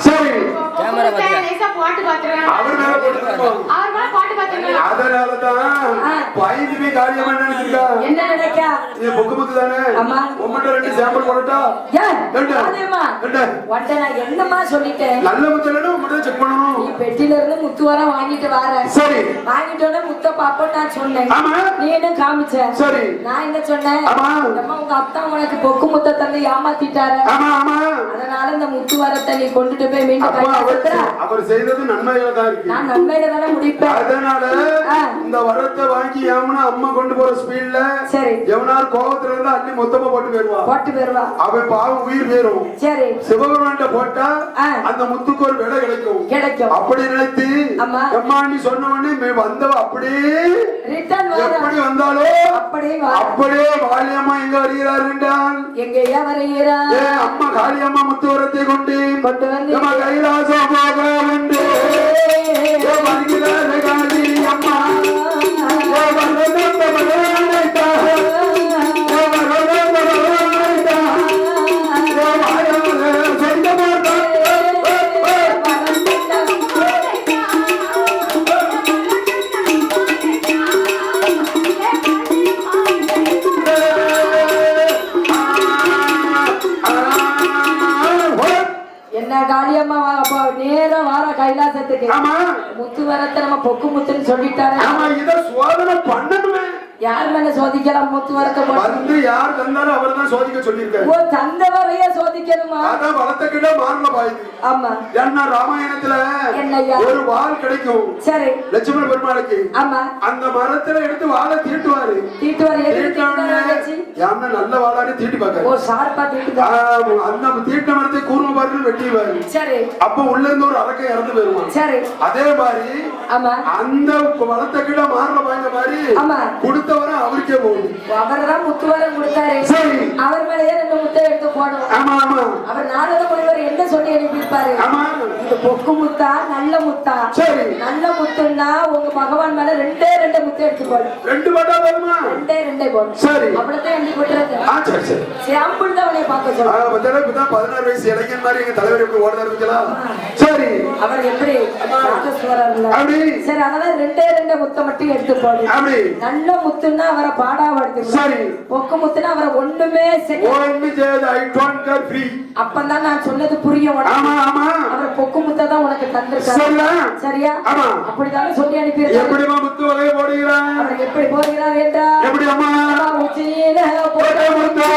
சரி. கேமரா. அதனாலதான் பயந்து போய் காரியம் நினைச்சிருக்கா? இது தானே? ஆமா. உங்கள்கிட்ட ரெண்டு சாம்பிள் போடட்டா. உன்ட்ட நான் என்னமா சொல்லிட்டேன்? நல்ல முத்தலன்னு உங்கள்கிட்ட செக் பண்ணணும். நீ பெட்டில இருந்து முத்து வர வாங்கிட்டு வர. சரி. வாங்கிட்டோன்னே முத்த பாப்போம் நான் சொன்னேன். நீ என்ன காமிச்ச? சரி. நான் என்ன சொன்னேன். அம்மா உங்க அப்பா உனக்கு பொக்கு முத்த தந்து ஏமாத்திட்டாரு. அதனால இந்த முத்து வரத்தை நீ கொண்டுட்டு போய் மீண்டும் அவர் செய்தது நன்மையில தான் இருக்கு. நான் நன்மையில தானே முடிப்பேன். அதனால. இந்த வரத்தை வாங்கி ஏமனா அம்மா கொண்டு போற ஸ்பீட்ல சரி. எவனார் கோபத்துல இருந்து அள்ளி மொத்தமா போட்டு போயிருவா போட்டு போயிருவா அவன் பாவம் உயிர் போயிரும் சரி. சிவபெருமான்ட்ட போட்டா. அந்த முத்துக்கு ஒரு விலை கிடைக்கும். கிடைக்கும். அப்படி நினைத்து. அம்மா. நீ சொன்ன உடனே வந்தவ அப்படியே எப்படி வந்தாலோ அப்படியே அப்படியே வாலியம்மா எங்க வருகிறார் என்றால் எங்கேயா வருகிறா ஏ அம்மா காளியம்மா முத்துவரத்தை கொண்டு காளியம்மா அப்ப நேரம் வார கைலாசத்துக்கு. ஆமா. முத்து வரத்தை நம்ம பொக்கு முத்துன்னு சொல்லிட்டாரு. ஆமா இத சோதனை பண்ணணுமே. யார் மேல சோதிக்கலாம் முத்து வரத்தை வந்து யார் தந்தாலும் அவர் தான் சோதிக்க சொல்லியிருக்காரு. ஓ தந்தவரையே சோதிக்கணுமா? அதான் வளர்த்த கிட்ட மாறல பாயுது. ஆமா. ராமாயணத்துல? ஒரு வாள் கிடைக்கும். சரி. லட்சுமண பெருமாளுக்கு. ஆமா. அந்த மரத்துல எடுத்து வாழை தீட்டுவாரு. யாருன்னா நல்ல வாழான்னு தீட்டி ஓ பார்க்காரு ஷார்ப்பா தீட்டுதா ஆமா, அந்த தீட்ட மரத்தை கூர்ம பாருன்னு வெட்டிடுவாரு சரி. அப்ப உள்ள இருந்து ஒரு அரக்கை இறந்து போயிருவான் சரி. அதே மாதிரி அந்த வளர்த்த கிட்ட மாறல பாய்ந்த மாதிரி. கொடுத்தவரை அவருக்கே போகுது. அவர் தான் முத்து வரம் கொடுத்தாரு. சரி. அவர் மேலேயே ரெண்டு முத்தை எடுத்து போடணும். ஆமா ஆமா. அவர் முனிவர் என்ன சொல்லி அனுப்பியிருப்பாரு இது பொக்கு முத்தா நல்ல முத்தா. சரி. நல்ல முத்துன்னா உங்க பகவான் மேல ரெண்டே ரெண்டு முத்தை எடுத்து போடும் ரெண்டு பட்டா போதுமா? ரெண்டே ரெண்டே போடும் சரி. அவ்வளவுதான் எழுதி போட்டுறது ஆ சரி சரி. சாம்பிள் தான் அவனை பார்க்க ஆ, இப்பதான் பதினாறு வயசு இளைஞன் மாதிரி எங்க தலைவர் எப்படி ஓட ஆரம்பிக்கலாம் சரி. அவர் எப்படி அப்படி. சரி அதனால ரெண்டே ரெண்டே முத்தை மட்டும் எடுத்து போடு அப்படி. நல்ல முத்துன்னா அவரை பாடா படுத்து சரி. பொக்கு முத்துன்னா அவரை ஒண்ணுமே செய்ய ஒன்னு செய்யாது. ஐ டோன்ட் கேர் ஃப்ரீ அப்பதான் நான் சொன்னது புரியும் உனக்கு. ஆமா ஆமா. அவர் பொக்கு முத்தை தான் உனக்கு சரியா? ஆமா. அப்படித்தானே சொல்லி அனுப்பியிருக்காரு. எப்படிமா முத்து வகையை போடுகிறான்? அவர் எப்படி போகிறார் என்றால் எப்படி அம்மா? உச்சியில போட போட்ட முத்து.